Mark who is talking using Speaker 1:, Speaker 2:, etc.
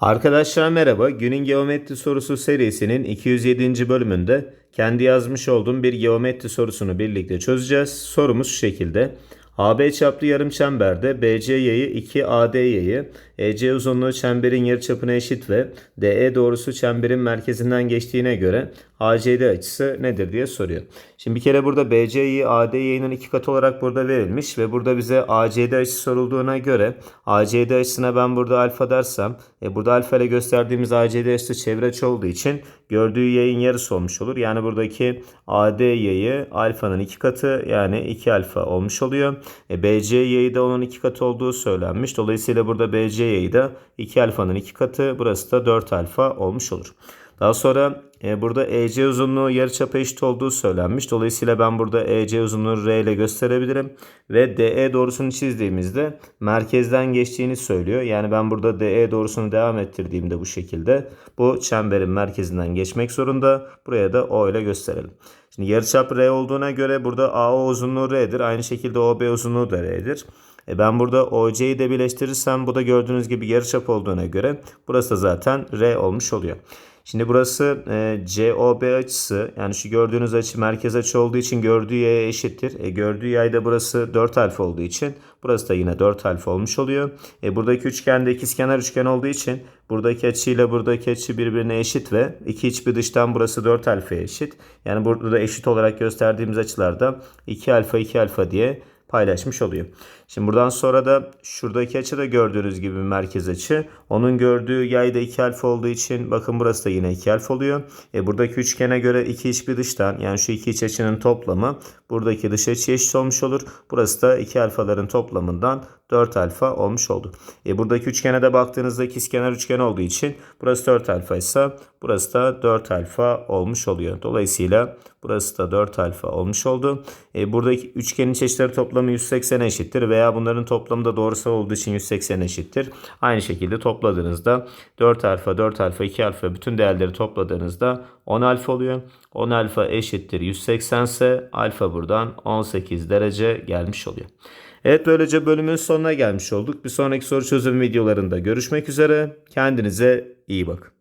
Speaker 1: Arkadaşlar merhaba. Günün geometri sorusu serisinin 207. bölümünde kendi yazmış olduğum bir geometri sorusunu birlikte çözeceğiz. Sorumuz şu şekilde. AB çaplı yarım çemberde BC yayı 2 AD yayı, EC uzunluğu çemberin yarıçapına eşit ve DE doğrusu çemberin merkezinden geçtiğine göre ACD açısı nedir diye soruyor. Şimdi bir kere burada BC yayı AD yayının iki katı olarak burada verilmiş ve burada bize ACD açısı sorulduğuna göre ACD açısına ben burada alfa dersem e, burada alfa ile gösterdiğimiz ACD açısı çevre açı olduğu için gördüğü yayın yarısı olmuş olur. Yani buradaki AD yayı alfanın iki katı yani 2 alfa olmuş oluyor. E, BC yayı da onun iki katı olduğu söylenmiş. Dolayısıyla burada BC yayı da 2 alfanın iki katı. Burası da 4 alfa olmuş olur. Daha sonra e, burada EC uzunluğu yarıçapa eşit olduğu söylenmiş. Dolayısıyla ben burada EC uzunluğu R ile gösterebilirim. Ve DE doğrusunu çizdiğimizde merkezden geçtiğini söylüyor. Yani ben burada DE doğrusunu devam ettirdiğimde bu şekilde bu çemberin merkezinden geçmek zorunda. Buraya da O ile gösterelim. Şimdi yarıçap R olduğuna göre burada AO uzunluğu R'dir. Aynı şekilde OB uzunluğu da R'dir. E ben burada OC'yi de birleştirirsem bu da gördüğünüz gibi yarıçap olduğuna göre burası da zaten R olmuş oluyor. Şimdi burası e, COB açısı yani şu gördüğünüz açı merkez açı olduğu için gördüğü yaya eşittir. E, gördüğü yayda burası 4 alfa olduğu için burası da yine 4 alfa olmuş oluyor. E, buradaki üçgende ikizkenar üçgen olduğu için buradaki açıyla buradaki açı birbirine eşit ve iki iç bir dıştan burası 4 alfaya eşit. Yani burada da eşit olarak gösterdiğimiz açılarda 2 alfa 2 alfa diye paylaşmış oluyor. Şimdi buradan sonra da şuradaki açı da gördüğünüz gibi merkez açı. Onun gördüğü yay da 2 alfa olduğu için bakın burası da yine 2 alfa oluyor. E buradaki üçgene göre iki iç bir dıştan yani şu iki iç açının toplamı buradaki dış açı eşit olmuş olur. Burası da 2 alfaların toplamından 4 alfa olmuş oldu. E buradaki üçgene de baktığınızda ikizkenar üçgen olduğu için burası 4 alfa ise burası da 4 alfa olmuş oluyor. Dolayısıyla burası da 4 alfa olmuş oldu. E buradaki üçgenin çeşitleri toplamı 180 eşittir veya bunların toplamı da doğrusal olduğu için 180 eşittir. Aynı şekilde topladığınızda 4 alfa, 4 alfa, 2 alfa bütün değerleri topladığınızda 10 alfa oluyor. 10 alfa eşittir 180 ise alfa buradan 18 derece gelmiş oluyor. Evet böylece bölümün sonuna gelmiş olduk. Bir sonraki soru çözüm videolarında görüşmek üzere. Kendinize iyi bakın.